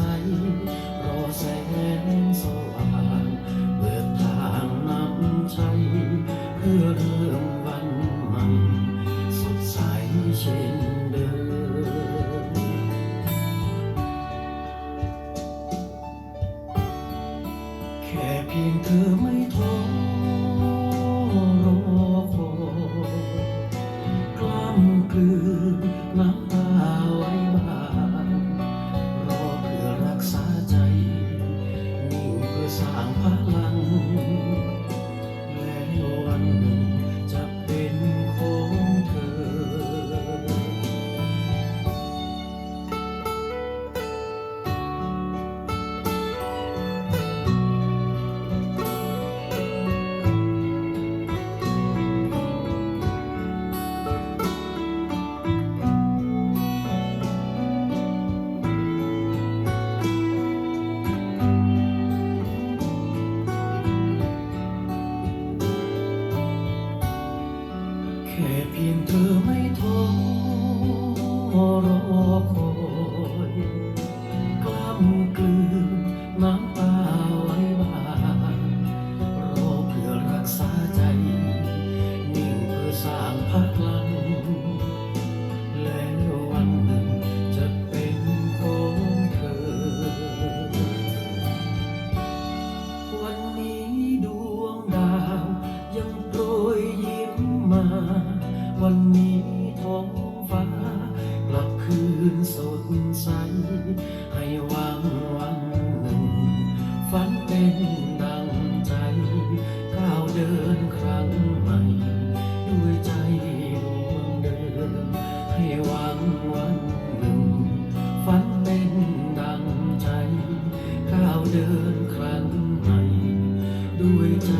ใสรอแสงสว่างเปิดทางนำชัยเพื่อเริ่มวันใหม่สดใสเช่นเดิมแค่เพียงเธอไม่ท้อรอ ค่เพียงเธอไม่ท้อรอคอย ท้องฟ้ากลับคืนสดใส ให้วังวันหนึ่ง ฝันเป็นดังใจ ก้าวเดินครั้งใหม่ ด้วยใจดวงเดิมให้วังวันหนึ่ง ฝันเป็นดังใจ ก้าวเดินครั้งใหม่ ด้วยใจ